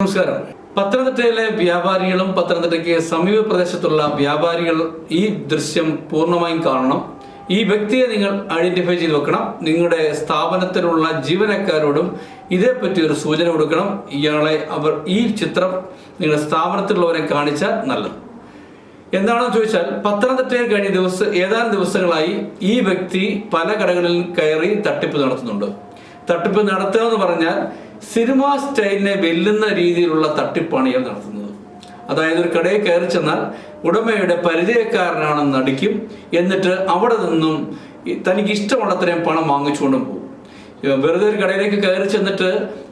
നമസ്കാരം. പത്തനംതിട്ടയിലെ വ്യാപാരികളും പത്തനംതിട്ടയ്ക്ക് സമീപ പ്രദേശത്തുള്ള വ്യാപാരികൾ ഈ ദൃശ്യം പൂർണമായും കാണണം. ഈ വ്യക്തിയെ നിങ്ങൾ ഐഡന്റിഫൈ ചെയ്ത് വെക്കണം. നിങ്ങളുടെ സ്ഥാപനത്തിലുള്ള ജീവനക്കാരോടും ഇതേപ്പറ്റി ഒരു സൂചന കൊടുക്കണം. ഇയാളെ അവർ ഈ ചിത്രം നിങ്ങളുടെ സ്ഥാപനത്തിലുള്ളവരെ കാണിച്ചാൽ നല്ലത്. എന്താണെന്ന് ചോദിച്ചാൽ പത്തനംതിട്ടയിൽ കഴിഞ്ഞ ദിവസം ഏതാനും ദിവസങ്ങളായി ഈ വ്യക്തി പല കടകളിൽ കയറി തട്ടിപ്പ് നടത്തുന്നുണ്ട്. തട്ടിപ്പ് നടത്തുക എന്ന് പറഞ്ഞാൽ സിനിമാ സ്റ്റൈലിനെ വെല്ലുന്ന രീതിയിലുള്ള തട്ടിപ്പാണ് ഇയാൾ നടത്തുന്നത്. അതായത് ഒരു കടയിൽ കയറി ചെന്നാൽ ഉടമയുടെ പരിചയക്കാരനാണെന്ന് നടിക്കും എന്നിട്ട് അവിടെ നിന്നും തനിക്ക് ഇഷ്ടമുള്ളത്രയും പണം വാങ്ങിച്ചുകൊണ്ടും പോകും. വെറുതെ ഒരു കടയിലേക്ക് കയറി ചെന്നിട്ട്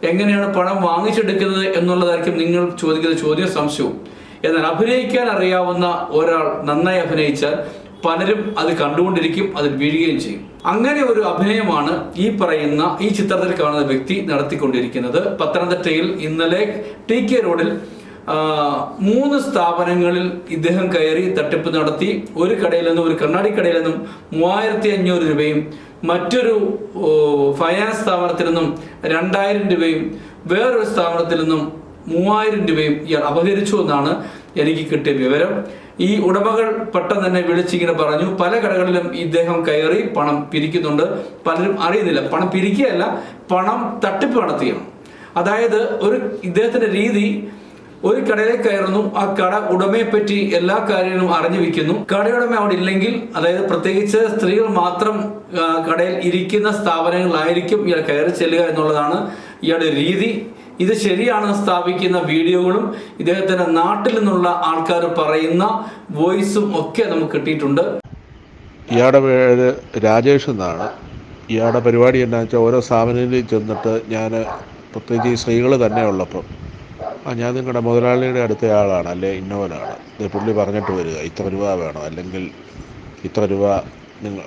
എങ്ങനെയാണ് പണം വാങ്ങിച്ചെടുക്കുന്നത് എന്നുള്ളതായിരിക്കും നിങ്ങൾ ചോദിക്കുന്ന ചോദ്യം സംശയവും. എന്നാൽ അഭിനയിക്കാൻ അറിയാവുന്ന ഒരാൾ നന്നായി അഭിനയിച്ചാൽ പലരും അത് കണ്ടുകൊണ്ടിരിക്കും അതിൽ വീഴുകയും ചെയ്യും. അങ്ങനെ ഒരു അഭിനയമാണ് ഈ പറയുന്ന ഈ ചിത്രത്തിൽ കാണുന്ന വ്യക്തി നടത്തിക്കൊണ്ടിരിക്കുന്നത്. പത്തനംതിട്ടയിൽ ഇന്നലെ ടി കെ റോഡിൽ മൂന്ന് സ്ഥാപനങ്ങളിൽ ഇദ്ദേഹം കയറി തട്ടിപ്പ് നടത്തി. ഒരു കടയിൽ നിന്നും ഒരു കണ്ണാടി കടയിൽ നിന്നും മൂവായിരത്തി അഞ്ഞൂറ് രൂപയും മറ്റൊരു ഫൈനാൻസ് സ്ഥാപനത്തിൽ നിന്നും രണ്ടായിരം രൂപയും വേറൊരു സ്ഥാപനത്തിൽ നിന്നും മൂവായിരം രൂപയും ഇയാൾ അപഹരിച്ചു എന്നാണ് എനിക്ക് കിട്ടിയ വിവരം. ഈ ഉടമകൾ പെട്ടെന്ന് തന്നെ വിളിച്ചിങ്ങനെ പറഞ്ഞു. പല കടകളിലും ഇദ്ദേഹം കയറി പണം പിരിക്കുന്നുണ്ട്. പലരും അറിയുന്നില്ല. പണം പിരിക്കുകയല്ല പണം തട്ടിപ്പ് നടത്തുകയാണ് അതായത് ഒരു ഇദ്ദേഹത്തിന്റെ രീതി ഒരു കടയിലേക്ക് കയറുന്നു. ആ കട ഉടമയെ പറ്റി എല്ലാ കാര്യങ്ങളും അറിഞ്ഞു വെക്കുന്നു. കടയുടമ അവിടെ ഇല്ലെങ്കിൽ അതായത് പ്രത്യേകിച്ച് സ്ത്രീകൾ മാത്രം കടയിൽ ഇരിക്കുന്ന സ്ഥാപനങ്ങളിലായിരിക്കും ഇയാൾ കയറി ചെല്ലുക എന്നുള്ളതാണ് ഇയാളുടെ രീതി. ഇത് ശരിയാണെന്ന് സ്ഥാപിക്കുന്ന വീഡിയോകളും ഇദ്ദേഹത്തിന്റെ നാട്ടിൽ നിന്നുള്ള ആൾക്കാർ പറയുന്ന വോയിസും ഒക്കെ നമുക്ക് കിട്ടിയിട്ടുണ്ട്. ഇയാളുടെ പേര് രാജേഷ് എന്നാണ്. ഇയാളുടെ പരിപാടി എന്നാന്ന് വെച്ചാൽ ഓരോ സ്ഥാപനങ്ങളിൽ ചെന്നിട്ട് ഞാൻ പ്രത്യേകിച്ച് ഈ സ്ത്രീകൾ തന്നെ ഉള്ളപ്പം. ആ ഞാൻ നിങ്ങളുടെ മുതലാളിയുടെ അടുത്ത ആളാണ് അല്ലെ? ഇന്നോവനാണ്. പുള്ളി പറഞ്ഞിട്ട് വരിക ഇത്ര രൂപ വേണം അല്ലെങ്കിൽ ഇത്ര രൂപ നിങ്ങൾ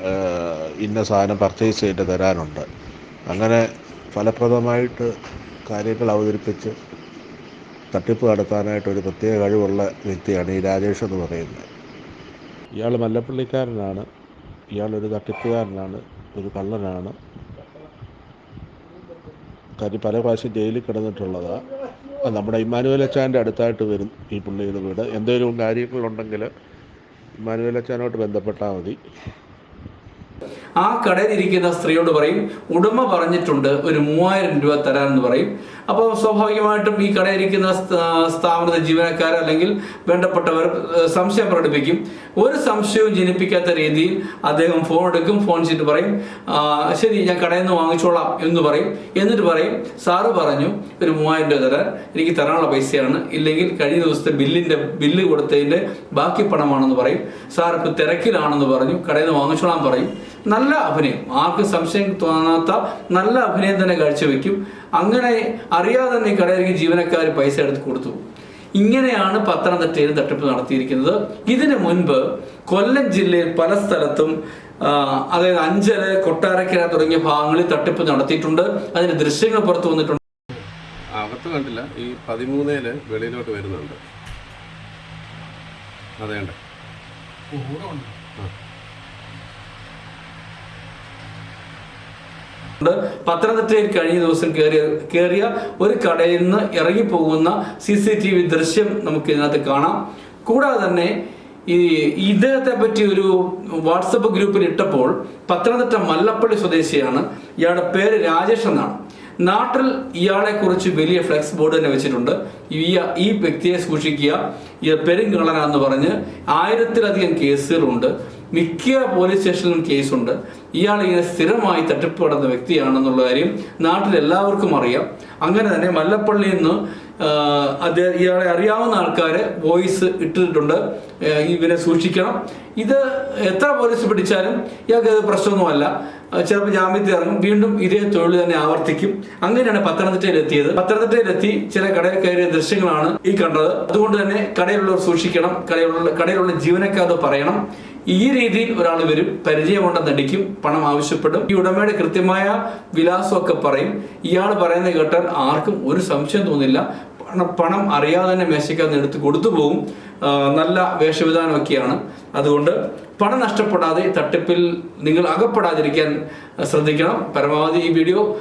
ഇന്ന സാധനം പർച്ചേസ് ചെയ്തിട്ട് തരാനുണ്ട്. അങ്ങനെ ഫലപ്രദമായിട്ട് കാര്യങ്ങൾ അവതരിപ്പിച്ച് തട്ടിപ്പ് നടത്താനായിട്ട് ഒരു പ്രത്യേക കഴിവുള്ള വ്യക്തിയാണ് ഈ രാജേഷ് എന്ന് പറയുന്നത്. ഇയാൾ മല്ലപ്പള്ളിക്കാരനാണ്. ഇയാളൊരു തട്ടിപ്പുകാരനാണ്. ഒരു കള്ളനാണ്. കാര്യം പല പ്രാവശ്യം ജയിലിൽ കിടന്നിട്ടുള്ളതാണ് നമ്മുടെ ഇമ്മാനുവൽ അച്ചാന്റെ അടുത്തായിട്ട് വരും ഈ പുള്ളിയുടെ വീട്. എന്തെങ്കിലും കാര്യങ്ങളുണ്ടെങ്കിൽ ഇമ്മാനുവൽ അച്ചാനോട്ട് ബന്ധപ്പെട്ടാൽ മതി. ആ കടയിൽ ഇരിക്കുന്ന സ്ത്രീയോട് പറയും ഉടമ പറഞ്ഞിട്ടുണ്ട് ഒരു മൂവായിരം രൂപ തരാമെന്ന് പറയും. അപ്പോൾ സ്വാഭാവികമായിട്ടും ഈ കടയിരിക്കുന്ന സ്ഥാപനത്തെ സ്ഥാ- ജീവനക്കാർ അല്ലെങ്കിൽ വേണ്ടപ്പെട്ടവർ സംശയം പ്രകടിപ്പിക്കും. ഒരു സംശയവും ജനിപ്പിക്കാത്ത രീതിയിൽ അദ്ദേഹം ഫോൺ എടുക്കും ഫോൺ ചെയ്തിട്ട് പറയും ശരി ഞാൻ കടയിൽ നിന്ന് വാങ്ങിച്ചോളാം എന്ന് പറയും. എന്നിട്ട് പറയും സാറ് പറഞ്ഞു ഒരു മൂവായിരം രൂപ തരാൻ എനിക്ക് തരാനുള്ള പൈസയാണ്. ഇല്ലെങ്കിൽ കഴിഞ്ഞ ദിവസത്തെ ബില്ലിന്റെ ബില്ല് കൊടുത്തതിന്റെ ബാക്കി പണമാണെന്ന് പറയും. സാർ ഇപ്പൊ തിരക്കിലാണെന്ന് പറഞ്ഞു കടയിൽ നിന്ന് വാങ്ങിച്ചോളാൻ പറയും. നല്ല അഭിനയം. ആർക്കും സംശയം തോന്നാത്ത നല്ല അഭിനയം തന്നെ കാഴ്ചവെക്കും അങ്ങനെ അറിയാതെ തന്നെ കടയിലേക്ക് ജീവനക്കാർ പൈസ എടുത്ത് കൊടുത്തു. ഇങ്ങനെയാണ് പത്തനംതിട്ടയിൽ തട്ടിപ്പ് നടത്തിയിരിക്കുന്നത്. ഇതിനു മുൻപ് കൊല്ലം ജില്ലയിൽ പല സ്ഥലത്തും അതായത് അഞ്ചൽ കൊട്ടാരക്കര തുടങ്ങിയ ഭാഗങ്ങളിൽ തട്ടിപ്പ് നടത്തിയിട്ടുണ്ട്. അതിന്റെ ദൃശ്യങ്ങൾ പുറത്തു വന്നിട്ടുണ്ട്. അകത്ത് കണ്ടില്ല. ഈ പതിമൂന്നേൽ വെളിയിലോട്ട് വരുന്നുണ്ട്. അതേണ്ട ഉണ്ട്. പത്തനംതിട്ടയിൽ കഴിഞ്ഞ ദിവസം കയറിയ കയറിയ ഒരു കടയിൽ നിന്ന് ഇറങ്ങിപ്പോകുന്ന സി സി ടി വി ദൃശ്യം നമുക്ക് ഇതിനകത്ത് കാണാം. കൂടാതെ തന്നെ ഈ ഇദ്ദേഹത്തെ പറ്റി ഒരു വാട്സപ്പ് ഗ്രൂപ്പിൽ ഇട്ടപ്പോൾ പത്തനംതിട്ട മല്ലപ്പള്ളി സ്വദേശിയാണ്. ഇയാളുടെ പേര് രാജേഷ് എന്നാണ്. നാട്ടിൽ ഇയാളെ കുറിച്ച് വലിയ ഫ്ലെക്സ് ബോർഡ് തന്നെ വെച്ചിട്ടുണ്ട്. ഈ വ്യക്തിയെ സൂക്ഷിക്കുക. ഈ പെരുങ്കള്ളനാന്ന് പറഞ്ഞ് ആയിരത്തിലധികം കേസുകളുണ്ട്. മിക്ക പോലീസ് സ്റ്റേഷനിലും കേസുണ്ട്. ഇയാൾ ഇങ്ങനെ സ്ഥിരമായി തട്ടിപ്പ് നടന്ന വ്യക്തിയാണെന്നുള്ള കാര്യം നാട്ടിൽ എല്ലാവർക്കും അറിയാം. അങ്ങനെ തന്നെ മല്ലപ്പള്ളിയിൽ നിന്ന് അദ്ദേഹം ഇയാളെ അറിയാവുന്ന ആൾക്കാര് വോയിസ് ഇട്ടിട്ടുണ്ട്. ഇവനെ സൂക്ഷിക്കണം. ഇത് എത്ര പോലീസ് പിടിച്ചാലും ഇയാൾക്ക് അത് പ്രശ്നമൊന്നുമല്ല. ചിലപ്പോൾ ജാമ്യത്തിൽ ഇറങ്ങും. വീണ്ടും ഇതേ തൊഴിൽ തന്നെ ആവർത്തിക്കും. അങ്ങനെയാണ് പത്തനംതിട്ടയിൽ എത്തിയത്. പത്തനംതിട്ടയിലെത്തി ചില കടയിൽ കയറിയ ദൃശ്യങ്ങളാണ് ഈ കണ്ടത്. അതുകൊണ്ട് തന്നെ കടയിലുള്ളവർ സൂക്ഷിക്കണം. കടയിലുള്ള കടയിലുള്ള ജീവനക്കാർ പറയണം. ഈ രീതിയിൽ ഒരാൾ വരും പരിചയമുണ്ടെന്ന് നടിക്കും പണം ആവശ്യപ്പെടും. ഈ ഉടമയുടെ കൃത്യമായ വിലാസമൊക്കെ പറയും. ഇയാൾ പറയുന്നത് കേട്ടാൽ ആർക്കും ഒരു സംശയം തോന്നില്ല. പണം- അറിയാതെ തന്നെ മേശയ്ക്കകത്ത് എടുത്ത് കൊടുത്തു പോകും നല്ല വേഷവിധാനമൊക്കെയാണ്. അതുകൊണ്ട് പണം നഷ്ടപ്പെടാതെ തട്ടിപ്പിൽ നിങ്ങൾ അകപ്പെടാതിരിക്കാൻ ശ്രദ്ധിക്കണം. പരമാവധി ഈ വീഡിയോ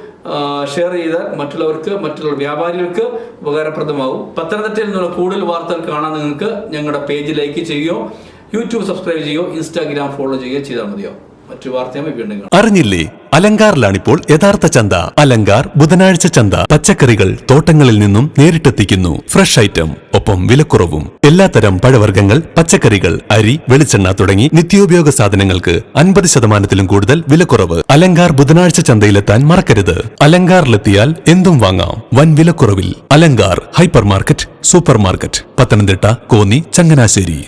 ഷെയർ ചെയ്താൽ മറ്റുള്ളവർക്ക് മറ്റുള്ള വ്യാപാരികൾക്ക് ഉപകാരപ്രദമാകും. പത്തനംതിട്ടയിൽ നിന്നുള്ള കൂടുതൽ വാർത്തകൾ കാണാൻ നിങ്ങൾക്ക് ഞങ്ങളുടെ പേജ് ലൈക്ക് ചെയ്യുകയോ യൂട്യൂബ് സബ്സ്ക്രൈബ് ചെയ്യുകയോ ഇൻസ്റ്റാഗ്രാം ഫോളോ ചെയ്യുകയോ ചെയ്താൽ മതിയോ? മറ്റു വാർത്തയുമായി വീണ്ടും അറിഞ്ഞില്ലേ? അലങ്കാറിലാണിപ്പോൾ യഥാർത്ഥ ചന്ത. അലങ്കാർ ബുധനാഴ്ച ചന്ത. പച്ചക്കറികൾ തോട്ടങ്ങളിൽ നിന്നും നേരിട്ടെത്തിക്കുന്നു. ഫ്രഷ് ഐറ്റം ഒപ്പം വിലക്കുറവും. എല്ലാത്തരം പഴവർഗങ്ങൾ പച്ചക്കറികൾ അരി വെളിച്ചെണ്ണ തുടങ്ങി നിത്യോപയോഗ സാധനങ്ങൾക്ക് അൻപത് ശതമാനത്തിലും കൂടുതൽ വിലക്കുറവ്. അലങ്കാർ ബുധനാഴ്ച ചന്തയിലെത്താൻ മറക്കരുത്. അലങ്കാറിലെത്തിയാൽ എന്തും വാങ്ങാം. വൻ വിലക്കുറവിൽ. Alankar hypermarket supermarket Pathanamthitta Konni Changanassery.